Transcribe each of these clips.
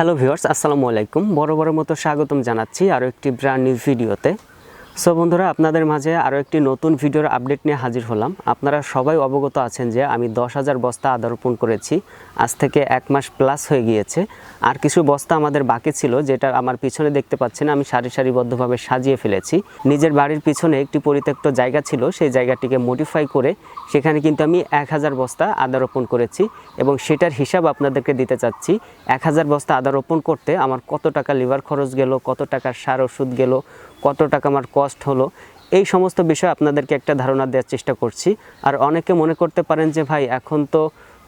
Hello viewers আসসালামু আলাইকুম বড় বড় মতো স্বাগতম জানাচ্ছি আরও একটি ব্র্যান্ড নিউ ভিডিওতে সো বন্ধুরা, আপনাদের মাঝে আরও একটি নতুন ভিডিওর আপডেট নিয়ে হাজির হলাম। আপনারা সবাই অবগত আছেন যে আমি দশ হাজার বস্তা আদা রোপণ করেছি। আজ থেকে এক মাস প্লাস হয়ে গিয়েছে। আর কিছু বস্তা আমাদের বাকি ছিল, যেটা আমার পিছনে দেখতে পাচ্ছেন, আমি সারি সারিবদ্ধভাবে সাজিয়ে ফেলেছি। নিজের বাড়ির পিছনে একটি পরিত্যক্ত জায়গা ছিল, সেই জায়গাটিকে মডিফাই করে সেখানে কিন্তু আমি এক হাজার বস্তা আদা রোপণ করেছি এবং সেটার হিসাব আপনাদেরকে দিতে চাচ্ছি। এক হাজার বস্তা আদা রোপণ করতে আমার কত টাকা লিভার খরচ গেল, কত টাকার সার ওষুধ গেল, কত টাকা আমার কস্ট হলো। এই সমস্ত বিষয় আপনাদেরকে একটা ধারণা দেওয়ার চেষ্টা করছি। আর অনেকে মনে করতে পারেন যে, ভাই, এখন তো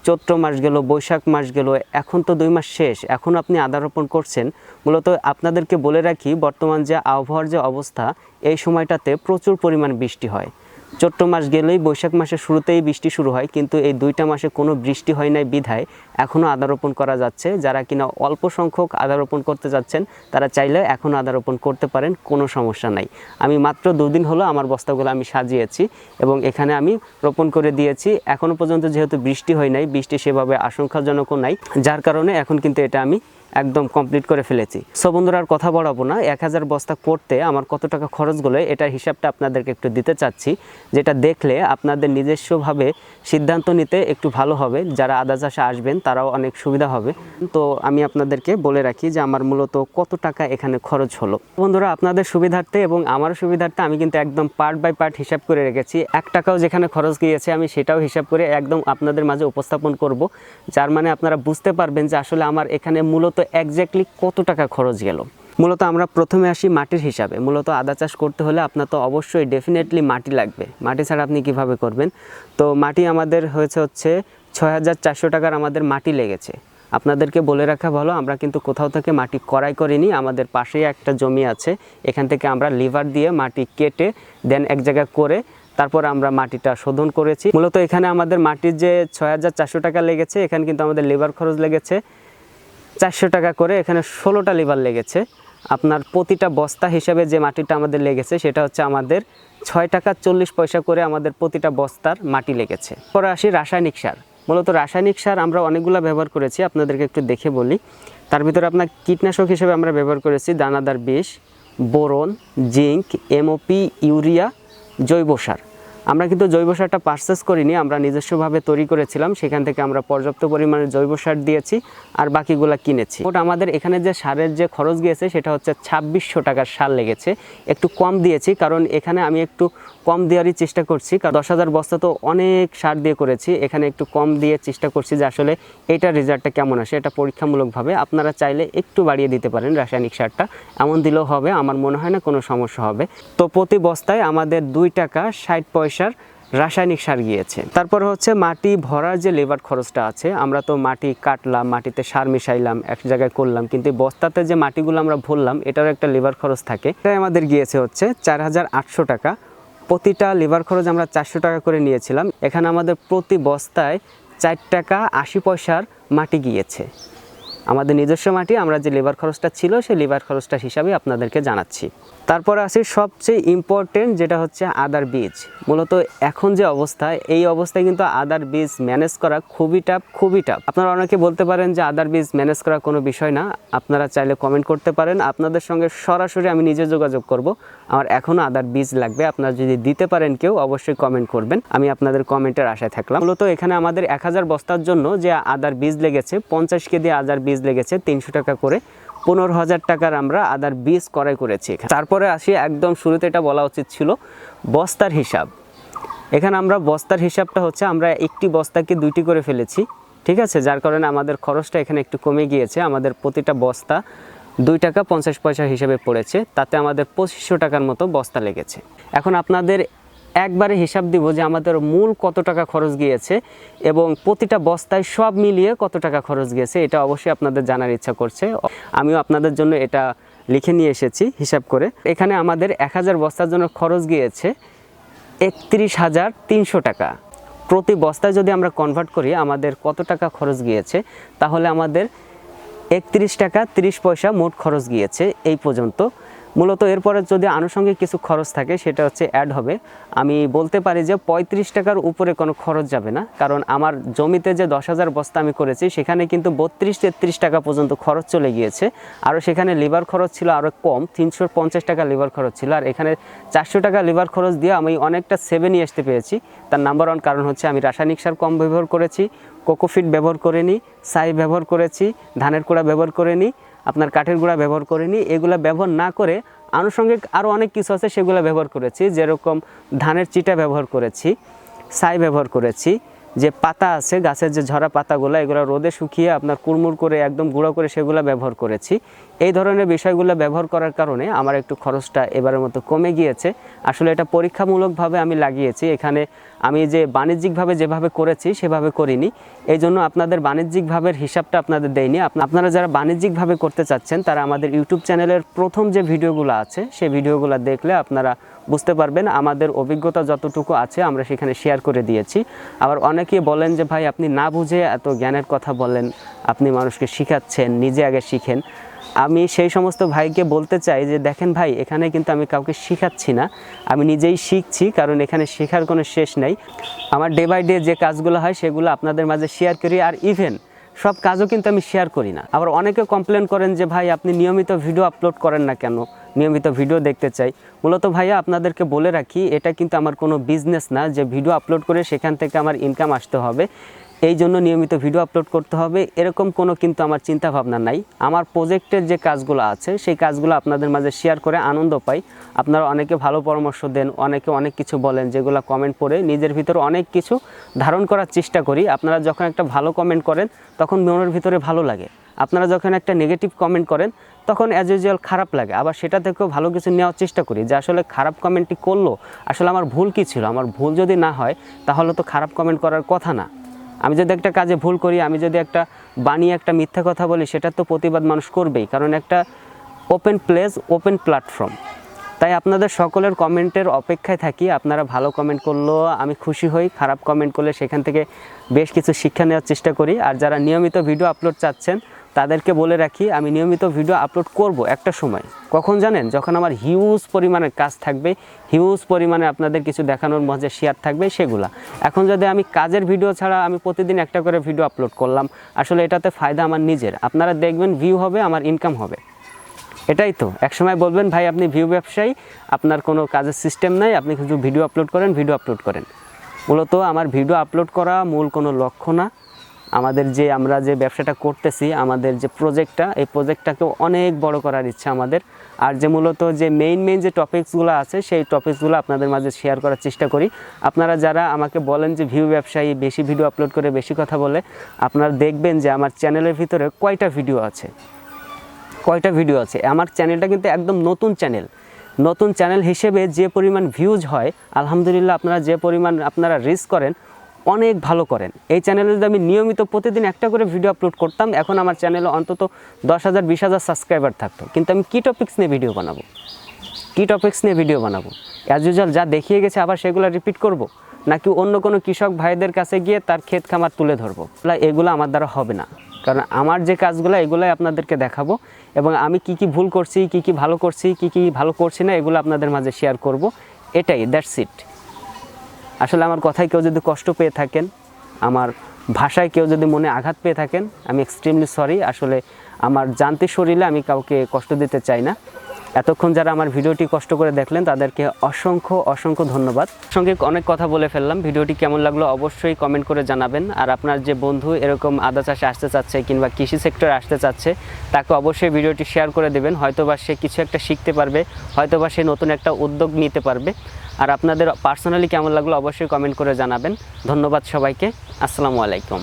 চৈত্র মাস গেল, বৈশাখ মাস গেল, এখন তো দুই মাস শেষ, এখন আপনি আদা রোপণ করছেন। মূলত আপনাদেরকে বলে রাখি, বর্তমান যে আবহাওয়ার যে অবস্থা, এই সময়টাতে প্রচুর পরিমাণ বৃষ্টি হয়। চৈত্র মাস গেলেই বৈশাখ মাসের শুরুতেই বৃষ্টি শুরু হয়, কিন্তু এই দুইটা মাসে কোনো বৃষ্টি হয় নাই বিধায় এখনও আদা রোপণ করা যাচ্ছে। যারা কিনা অল্প সংখ্যক আদা রোপণ করতে যাচ্ছেন, তারা চাইলে এখনও আদা রোপণ করতে পারেন, কোনো সমস্যা নাই। আমি মাত্র দুদিন হলো আমার বস্তাগুলো আমি সাজিয়েছি এবং এখানে আমি রোপণ করে দিয়েছি। এখনও পর্যন্ত যেহেতু বৃষ্টি হয় নাই, বৃষ্টি সেভাবে আশঙ্কাজনকও নাই, যার কারণে এখন কিন্তু এটা আমি একদম কমপ্লিট করে ফেলেছি। সো বন্ধুরা, আর কথা বাড়াবো না। এক হাজার বস্তা করতে আমার কত টাকা খরচ গেলো, এটার হিসাবটা আপনাদেরকে একটু দিতে চাচ্ছি। যেটা দেখলে আপনাদের নিজস্বভাবে সিদ্ধান্ত নিতে একটু ভালো হবে। যারা আদা চাষে আসবেন, তারাও অনেক সুবিধা হবে। তো আমি আপনাদেরকে বলে রাখি যে আমার মূলত কত টাকা এখানে খরচ হলো। বন্ধুরা, আপনাদের সুবিধার্থে এবং আমার সুবিধার্থে আমি কিন্তু একদম পার্ট বাই পার্ট হিসাব করে রেখেছি। এক টাকাও যেখানে খরচ গিয়েছে, আমি সেটাও হিসাব করে একদম আপনাদের মাঝে উপস্থাপন করব। যার মানে আপনারা বুঝতে পারবেন যে আসলে আমার এখানে মূলত একজ্যাক্টলি কত টাকা খরচ গেল? মূলত আমরা প্রথমে আসি মাটির হিসাবে। মূলত আদা চাষ করতে হলে আপনার তো অবশ্যই ডেফিনেটলি মাটি লাগবে। মাটি ছাড়া আপনি কীভাবে করবেন? তো মাটি আমাদের হয়েছে হচ্ছে ছয় হাজার চারশো টাকার আমাদের মাটি লেগেছে। আপনাদেরকে বলে রাখা ভালো, আমরা কিন্তু কোথাও থেকে মাটি করাই করিনি, আমাদের পাশেই একটা জমি আছে। এখান থেকে আমরা লিভার দিয়ে মাটি কেটে দেন এক জায়গায় করে তারপর আমরা মাটিটা শোধন করেছি। মূলত এখানে আমাদের মাটির যে ছয় হাজার চারশো টাকা লেগেছে, এখানে কিন্তু আমাদের লিভার খরচ লেগেছে। চারশো টাকা করে এখানে ষোলোটা লিভার লেগেছে। আপনার প্রতিটা বস্তা হিসাবে যে মাটিটা আমাদের লেগেছে, সেটা হচ্ছে আমাদের ছয় টাকা চল্লিশ পয়সা করে আমাদের প্রতিটা বস্তার মাটি লেগেছে। পরে আসি রাসায়নিক সার। মূলত রাসায়নিক সার আমরা অনেকগুলো ব্যবহার করেছি, আপনাদেরকে একটু দেখে বলি। তার ভিতরে আপনার কীটনাশক হিসেবে আমরা ব্যবহার করেছি দানাদার বিষ, বোরন, জিঙ্ক এমওপি ইউরিয়া, জৈব সার। আমরা কিন্তু জৈব সারটা পারচেস করিনি, আমরা নিজস্বভাবে তৈরি করেছিলাম, সেখান থেকে আমরা পর্যাপ্ত পরিমাণে জৈব সার দিয়েছি আর বাকিগুলো কিনেছি। ওটা আমাদের এখানে যে সারের যে খরচ গিয়েছে, সেটা হচ্ছে ছাব্বিশশো টাকার সার লেগেছে। একটু কম দিয়েছি, কারণ এখানে আমি একটু কম দেওয়ারই চেষ্টা করছি, কারণ দশ হাজার বস্তা তো অনেক সার দিয়ে করেছি। এখানে একটু কম দিয়ে চেষ্টা করছি যে আসলে এটার রেজাল্টটা কেমন আসে, এটা পরীক্ষামূলকভাবে। আপনারা চাইলে একটু বাড়িয়ে দিতে পারেন রাসায়নিক সারটা। এমন দিলেও হবে, আমার মনে হয় না কোনো সমস্যা হবে। তো প্রতি বস্তায় আমাদের দুই টাকা ষাট পয়সার রাসায়নিক সার গিয়েছে। তারপর হচ্ছে মাটি ভরার যে লেবার খরচটা আছে, আমরা তো মাটি কাটলাম, মাটিতে সার মিশাইলাম, এক জায়গায় করলাম, কিন্তু বস্তাতে যে মাটিগুলো আমরা ভরলাম, এটারও একটা লেবার খরচ থাকে। এটাই আমাদের গিয়েছে হচ্ছে চার হাজার আটশো টাকা প্রতিটা লেবার খরচ আমরা চারশো টাকা করে নিয়েছিলাম। এখানে আমাদের প্রতি বস্তায় চার টাকা আশি পয়সার মাটি গিয়েছে। আমাদের নিজস্ব মাটি, আমরা যে লেবার খরচটা ছিল সেই লেবার খরচটা হিসাবে আপনাদেরকে জানাচ্ছি। তারপরে আসি সবচেয়ে ইম্পর্টেন্ট যেটা হচ্ছে আদার বীজ। মূলত এখন যে অবস্থা, এই অবস্থায় কিন্তু আদার বীজ ম্যানেজ করা খুবই টাফ খুবই টাফ আপনারা অনেকে বলতে পারেন যে আদার বীজ ম্যানেজ করা কোনো বিষয় না। আপনারা চাইলে কমেন্ট করতে পারেন। আপনাদের সঙ্গে সরাসরি আমি নিজে যোগাযোগ করব। আমার এখনও আদার বীজ লাগবে। আপনারা যদি দিতে পারেন কেউ, অবশ্যই কমেন্ট করবেন। আমি আপনাদের কমেন্টের আশায় থাকলাম। মূলত এখানে আমাদের এক হাজার বস্তার জন্য যে আদার বীজ লেগেছে, পঞ্চাশ কেজি আদার বীজ লেগেছে তিনশো টাকা করে। পনেরো হাজার টাকার আমরা আদার বীজ করাই করেছি তারপরে আসি, একদম শুরুতে এটা বলা উচিত ছিল, বস্তার হিসাব। এখানে আমরা বস্তার হিসাবটা হচ্ছে, আমরা একটি বস্তাকে দুইটি করে ফেলেছি, ঠিক আছে? যার কারণে আমাদের খরচটা এখানে একটু কমে গিয়েছে। আমাদের প্রতিটা বস্তা দুই টাকা পঞ্চাশ পয়সা হিসেবে পড়েছে। তাতে আমাদের পঁচিশশো টাকার মতো বস্তা লেগেছে। এখন আপনাদের একবারে হিসাব দিব যে আমাদের মূল কত টাকা খরচ গিয়েছে এবং প্রতিটা বস্তায় সব মিলিয়ে কত টাকা খরচ গিয়েছে, এটা অবশ্যই আপনাদের জানার ইচ্ছা করছে। আমিও আপনাদের জন্য এটা লিখে নিয়ে এসেছি হিসাব করে। এখানে আমাদের এক হাজার বস্তার জন্য খরচ গিয়েছে একত্রিশ হাজার তিনশো টাকা। প্রতি বস্তায় যদি আমরা কনভার্ট করি, আমাদের কত টাকা খরচ গিয়েছে, তাহলে আমাদের একত্রিশ টাকা তিরিশ পয়সা মোট খরচ গিয়েছে এই পর্যন্ত। মূলত এরপরে যদি আনুষঙ্গিক কিছু খরচ থাকে, সেটা হচ্ছে অ্যাড হবে। আমি বলতে পারি যে পঁয়ত্রিশ টাকার উপরে কোনো খরচ যাবে না, কারণ আমার জমিতে যে দশ হাজার বস্তা আমি করেছি, সেখানে কিন্তু বত্রিশ তেত্রিশ টাকা পর্যন্ত খরচ চলে গিয়েছে। আরও সেখানে লিভার খরচ ছিল আরও কম, তিনশো পঞ্চাশ টাকা লিভার খরচ ছিল। আর এখানে চারশো টাকা লিভার খরচ দিয়ে আমি অনেকটা সেভে নিয়ে আসতে পেরেছি। তার নাম্বার ওয়ান কারণ হচ্ছে আমি রাসায়নিক সার কম ব্যবহার করেছি, কোকোফিট ব্যবহার করে নিই সাই ব্যবহার করেছি, ধানের কুড়া ব্যবহার করে নিই আপনার কাঠের গুঁড়া ব্যবহার করিনি এগুলো ব্যবহার না করে আনুষঙ্গিক আরও অনেক কিছু আছে সেগুলো ব্যবহার করেছি। যেরকম ধানের চিটা ব্যবহার করেছি, ছাই ব্যবহার করেছি, যে পাতা আছে, গাছের যে ঝরা পাতাগুলো, এগুলো রোদে শুকিয়ে আপনার কুড়মুড় করে একদম গুঁড়ো করে সেগুলো ব্যবহার করেছি। এই ধরনের বিষয়গুলো ব্যবহার করার কারণে আমার একটু খরচটা এবারের মতো কমে গিয়েছে। আসলে এটা পরীক্ষামূলকভাবে আমি লাগিয়েছি। এখানে আমি যে বাণিজ্যিকভাবে যেভাবে করেছি, সেভাবে করিনি। এই জন্য আপনাদের বাণিজ্যিকভাবে হিসাবটা আপনাদের দেয়নি আপনারা যারা বাণিজ্যিকভাবে করতে চাচ্ছেন, তারা আমাদের ইউটিউব চ্যানেলের প্রথম যে ভিডিওগুলো আছে, সেই ভিডিওগুলো দেখলে আপনারা বুঝতে পারবেন আমাদের অভিজ্ঞতা যতটুকু আছে, আমরা সেখানে শেয়ার করে দিয়েছি। আবার অনেকেই বলেন যে, ভাই, আপনি না বুঝে এত জ্ঞানের কথা বলেন। আপনি মানুষকে শিখাচ্ছেন, নিজে আগে শিখেন। আমি সেই সমস্ত ভাইকে বলতে চাই যে, দেখেন ভাই, এখানে কিন্তু আমি কাউকে শিখাচ্ছি না। আমি নিজেই শিখছি, কারণ এখানে শেখার কোনো শেষ নেই। আমার ডে বাই ডে যে কাজগুলো হয়, সেগুলো আপনাদের মাঝে শেয়ার করি আর ইভেন সব কাজও কিন্তু আমি শেয়ার করি না। আবার অনেকে কমপ্লেন করেন যে, ভাই, আপনি নিয়মিত ভিডিও আপলোড করেন না কেন? নিয়মিত ভিডিও দেখতে চাই। মূলত ভাইয়া, আপনাদেরকে বলে রাখি, এটা কিন্তু আমার কোনো বিজনেস না যে ভিডিও আপলোড করে সেখান থেকে আমার ইনকাম আসতে হবে। এই জন্য নিয়মিত ভিডিও আপলোড করতে হবে। এরকম কোনো কিন্তু আমার চিন্তা ভাবনা নাই। আমার প্রজেক্টের যে কাজগুলো আছে, সেই কাজগুলো আপনাদের মাঝে শেয়ার করে আনন্দ পাই। আপনারা অনেকে ভালো পরামর্শ দেন, অনেকে অনেক কিছু বলেন, যেগুলো কমেন্ট পড়ে নিজের ভিতরে অনেক কিছু ধারণ করার চেষ্টা করি। আপনারা যখন একটা ভালো কমেন্ট করেন, তখন মনের ভিতরে ভালো লাগে। আপনারা যখন একটা নেগেটিভ কমেন্ট করেন, তখন অ্যাজ ইউজুয়াল খারাপ লাগে। আবার সেটা থেকেও ভালো কিছু নেওয়ার চেষ্টা করি যে আসলে খারাপ কমেন্টটি করল, আসলে আমার ভুল কী ছিল? আমার ভুল যদি না হয়, তাহলে তো খারাপ কমেন্ট করার কথা না। আমি যদি একটা কাজে ভুল করি, আমি যদি একটা বানিয়ে একটা মিথ্যা কথা বলি সেটার তো প্রতিবাদ মানুষ করবেই। কারণ একটা ওপেন প্লেস ওপেন প্ল্যাটফর্ম তাই আপনাদের সকলের কমেন্টের অপেক্ষায় থাকি। আপনারা ভালো কমেন্ট করলেও আমি খুশি হই, খারাপ কমেন্ট করলে সেখান থেকে বেশ কিছু শিক্ষা নেওয়ার চেষ্টা করি। আর যারা নিয়মিত ভিডিও আপলোড চাচ্ছেন তাদেরকে বলে রাখি, আমি নিয়মিত ভিডিও আপলোড করব একটা সময়। কখন জানেন? যখন আমার হিউজ পরিমাণের কাজ থাকবে হিউজ পরিমাণে আপনাদের কিছু দেখানোর মধ্যে শেয়ার থাকবে সেগুলা। এখন যদি আমি কাজের ভিডিও ছাড়া আমি প্রতিদিন একটা করে ভিডিও আপলোড করলাম, আসলে এটাতে ফায়দা আমার নিজের। আপনারা দেখবেন ভিউ হবে, আমার ইনকাম হবে। এটাই তো। একসময় বলবেন, ভাই, আপনি ভিউ ব্যবসায়ী, আপনার কোনো কাজের সিস্টেম নাই, আপনি কিছু ভিডিও আপলোড করেন ভিডিও আপলোড করেন। মূলত আমার ভিডিও আপলোড করা মূল কোনো লক্ষ্য না। আমাদের যে আমরা যে ব্যবসাটা করতেছি, আমাদের যে প্রজেক্টটা এই প্রজেক্টটাকে অনেক বড় করার ইচ্ছা আমাদের। আর যে মূলত যে মেইন মেইন যে টপিকসগুলো আছে, সেই টপিকসগুলো আপনাদের মাঝে শেয়ার করার চেষ্টা করি। আপনারা যারা আমাকে বলেন যে ভিউ ব্যবসায়ী, বেশি ভিডিও আপলোড করে বেশি কথা বলে, আপনারা দেখবেন যে আমার চ্যানেলের ভিতরে কয়টা ভিডিও আছে। কয়টা ভিডিও আছে? আমার চ্যানেলটা কিন্তু একদম নতুন চ্যানেল নতুন চ্যানেল হিসেবে যে পরিমাণ ভিউজ হয়, আলহামদুলিল্লাহ আপনারা যে পরিমাণ আপনারা রিচ করেন অনেক ভালো করেন। এই চ্যানেলে যদি আমি নিয়মিত প্রতিদিন একটা করে ভিডিও আপলোড করতাম, এখন আমার চ্যানেলে অন্তত দশ হাজার, বিশ হাজার সাবস্ক্রাইবার থাকতো। কিন্তু আমি কী টপিক্স নিয়ে ভিডিও বানাবো। কী টপিক্স নিয়ে ভিডিও বানাবো। অ্যাজ ইউজুয়াল যা দেখিয়ে গেছে আবার সেগুলো রিপিট করব, নাকি অন্য কোনো কৃষক ভাইদের কাছে গিয়ে তার ক্ষেত খামার তুলে ধরবো। এগুলো আমার দ্বারা হবে না। কারণ আমার যে কাজগুলো, এগুলোই আপনাদেরকে দেখাবো এবং আমি কি কি ভুল করছি, কি কি ভালো করছি, কি কি ভালো করছি না, এগুলো আপনাদের মাঝে শেয়ার করব। এটাই দ্যাটস ইট আসলে আমার কথায় কেউ যদি কষ্ট পেয়ে থাকেন, আমার ভাষায় কেউ যদি মনে আঘাত পেয়ে থাকেন, আমি এক্সট্রিমলি সরি আসলে আমার জানতে শরীরে আমি কাউকে কষ্ট দিতে চাই না। এতক্ষণ যারা আমার ভিডিওটি কষ্ট করে দেখলেন, তাদেরকে অসংখ্য অসংখ্য ধন্যবাদ। সঙ্গে অনেক কথা বলে ফেললাম। ভিডিওটি কেমন লাগল অবশ্যই কমেন্ট করে জানাবেন। আর আপনার যে বন্ধু এরকম আদা চাষে আসতে চাচ্ছে কিংবা কৃষি সেক্টরে আসতে চাচ্ছে, তাকে অবশ্যই ভিডিওটি শেয়ার করে দেবেন। হয়তোবা সে কিছু একটা শিখতে পারবে, হয়তোবা সে নতুন একটা উদ্যোগ নিতে পারবে। আর আপনাদের পার্সোনালি কেমন লাগল অবশ্যই কমেন্ট করে জানাবেন। ধন্যবাদ সবাইকে। আসসালামু আলাইকুম।